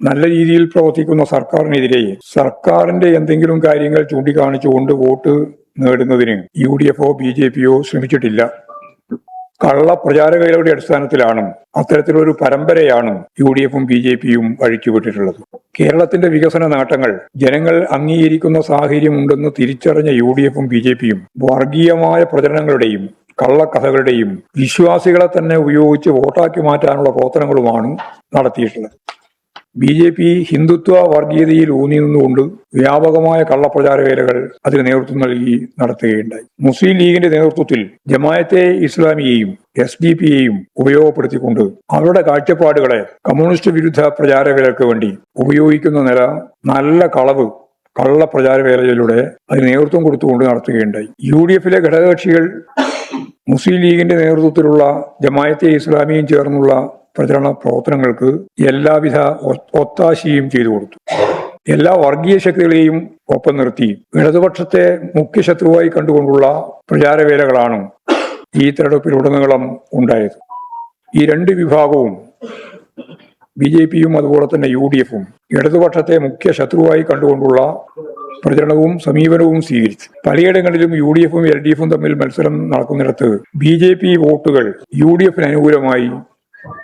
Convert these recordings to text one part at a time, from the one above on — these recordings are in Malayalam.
നല്ല രീതിയിൽ പ്രവർത്തിക്കുന്ന സർക്കാരിനെതിരെ സർക്കാരിന്റെ എന്തെങ്കിലും കാര്യങ്ങൾ ചൂണ്ടിക്കാണിച്ചുകൊണ്ട് വോട്ട് നേടുന്നതിന് യു ഡി എഫോ ബി ജെ പിയോ ശ്രമിച്ചിട്ടില്ല. കള്ള പ്രചാരകളുടെ അടിസ്ഥാനത്തിലാണ് അത്തരത്തിലൊരു പരമ്പരയാണ് യു ഡി എഫും ബി ജെ പിയും അഴിച്ചുവിട്ടിട്ടുള്ളത്. കേരളത്തിന്റെ വികസന നേട്ടങ്ങൾ ജനങ്ങൾ അംഗീകരിക്കുന്ന സാഹചര്യമുണ്ടെന്ന് തിരിച്ചറിഞ്ഞ യു ഡി എഫും ബി ജെ പിയും വർഗീയമായ പ്രചരണങ്ങളുടെയും കള്ളക്കഥകളുടെയും വിശ്വാസികളെ തന്നെ ഉപയോഗിച്ച് വോട്ടാക്കി മാറ്റാനുള്ള പ്രവർത്തനങ്ങളുമാണ് നടത്തിയിട്ടുള്ളത്. ബി ജെ പി ഹിന്ദുത്വ വർഗീയതയിൽ ഊന്നി നിന്നുകൊണ്ട് വ്യാപകമായ കള്ളപ്രചാര വേലകൾ അതിന് നേതൃത്വം നൽകി നടത്തുകയുണ്ടായി. മുസ്ലിം ലീഗിന്റെ നേതൃത്വത്തിൽ ജമായത്തെ ഇസ്ലാമിയെയും എസ് ഡി പിയെയും ഉപയോഗപ്പെടുത്തിക്കൊണ്ട് അവരുടെ കാഴ്ചപ്പാടുകളെ കമ്മ്യൂണിസ്റ്റ് വിരുദ്ധ പ്രചാരവേലക്ക് വേണ്ടി ഉപയോഗിക്കുന്ന നില നല്ല കളവ് കള്ള പ്രചാരവേലയിലൂടെ അതിന് നേതൃത്വം കൊടുത്തുകൊണ്ട് നടത്തുകയുണ്ടായി. യു ഡി എഫിലെ ഘടകകക്ഷികൾ മുസ്ലിം ലീഗിന്റെ നേതൃത്വത്തിലുള്ള ജമായത്തെ ഇസ്ലാമിയും ചേർന്നുള്ള പ്രചരണ പ്രവർത്തനങ്ങൾക്ക് എല്ലാവിധ ഒത്താശയും ചെയ്തു കൊടുത്തു. എല്ലാ വർഗീയ ശക്തികളെയും ഒപ്പം നിർത്തി ഇടതുപക്ഷത്തെ മുഖ്യ ശത്രുവായി കണ്ടുകൊണ്ടുള്ള പ്രചാരവേലകളാണ് ഈ തെരഞ്ഞെടുപ്പിലുടനീളം ഉണ്ടായത്. ഈ രണ്ട് വിഭാഗവും ബി ജെ പിയും അതുപോലെ തന്നെ യു ഡി എഫും ഇടതുപക്ഷത്തെ മുഖ്യ ശത്രുവായി കണ്ടുകൊണ്ടുള്ള പ്രചരണവും സമീപനവും സ്വീകരിച്ചു. പലയിടങ്ങളിലും യു ഡി എഫും എൽ ഡി എഫും തമ്മിൽ മത്സരം നടക്കുന്നിടത്ത് ബി ജെ പി വോട്ടുകൾ യു ഡി എഫിന് അനുകൂലമായി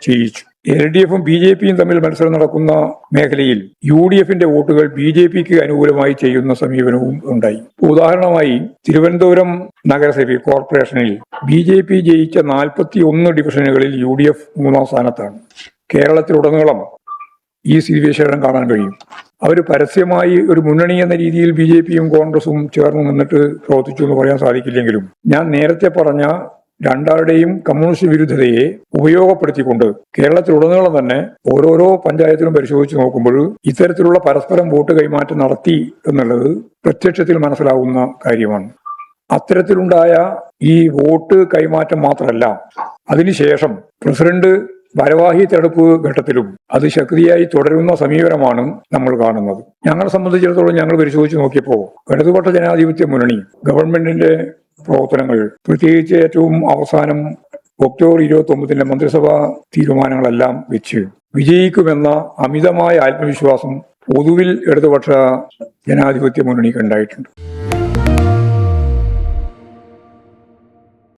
ചെയ്യിച്ചു. എൽ ഡി എഫും ബി ജെ പിയും തമ്മിൽ മത്സരം നടക്കുന്ന മേഖലയിൽ യു ഡി എഫിന്റെ വോട്ടുകൾ ബി ജെ പിക്ക് അനുകൂലമായി ചെയ്യുന്ന സമീപനവും ഉണ്ടായി. ഉദാഹരണമായി തിരുവനന്തപുരം നഗരസഭ കോർപ്പറേഷനിൽ ബി ജെ പി ജയിച്ച നാൽപ്പത്തി ഒന്ന് ഡിവിഷനുകളിൽ യു ഡി എഫ് മൂന്നാം സ്ഥാനത്താണ്. കേരളത്തിലുടനീളം ഈ സ്ഥിതിവിശേഷം കാണാൻ കഴിയും. അവർ പരസ്യമായി ഒരു മുന്നണി എന്ന രീതിയിൽ ബി ജെ പിയും കോൺഗ്രസും ചേർന്ന് നിന്നിട്ട് പ്രവർത്തിച്ചു എന്ന് പറയാൻ സാധിക്കില്ലെങ്കിലും ഞാൻ നേരത്തെ പറഞ്ഞ രണ്ടാളുടെയും കമ്മ്യൂണിസ്റ്റ് വിരുദ്ധതയെ ഉപയോഗപ്പെടുത്തിക്കൊണ്ട് കേരളത്തിലുടനീളം തന്നെ ഓരോരോ പഞ്ചായത്തിലും പരിശോധിച്ച് നോക്കുമ്പോൾ ഇത്തരത്തിലുള്ള പരസ്പരം വോട്ട് കൈമാറ്റം നടത്തി എന്നുള്ളത് പ്രത്യക്ഷത്തിൽ മനസ്സിലാവുന്ന കാര്യമാണ്. അത്തരത്തിലുണ്ടായ ഈ വോട്ട് കൈമാറ്റം മാത്രമല്ല അതിനുശേഷം പ്രസിഡന്റ് ഭാരവാഹി തെരഞ്ഞെടുപ്പ് ഘട്ടത്തിലും അത് ശക്തിയായി തുടരുന്ന സമീപനമാണ് നമ്മൾ കാണുന്നത്. ഞങ്ങളെ സംബന്ധിച്ചിടത്തോളം ഞങ്ങൾ പരിശോധിച്ച് നോക്കിയപ്പോൾ ഇടതുപക്ഷ ജനാധിപത്യ മുന്നണി ഗവൺമെന്റിന്റെ പ്രവർത്തനങ്ങൾ പ്രത്യേകിച്ച് ഏറ്റവും അവസാനം ഒക്ടോബർ ഇരുപത്തി ഒമ്പതിന്റെ മന്ത്രിസഭാ തീരുമാനങ്ങളെല്ലാം വെച്ച് വിജയിക്കുമെന്ന അമിതമായ ആത്മവിശ്വാസം പൊതുവിൽ ഇടതുപക്ഷ ജനാധിപത്യ മുന്നണിക്ക് ഉണ്ടായിട്ടുണ്ട്.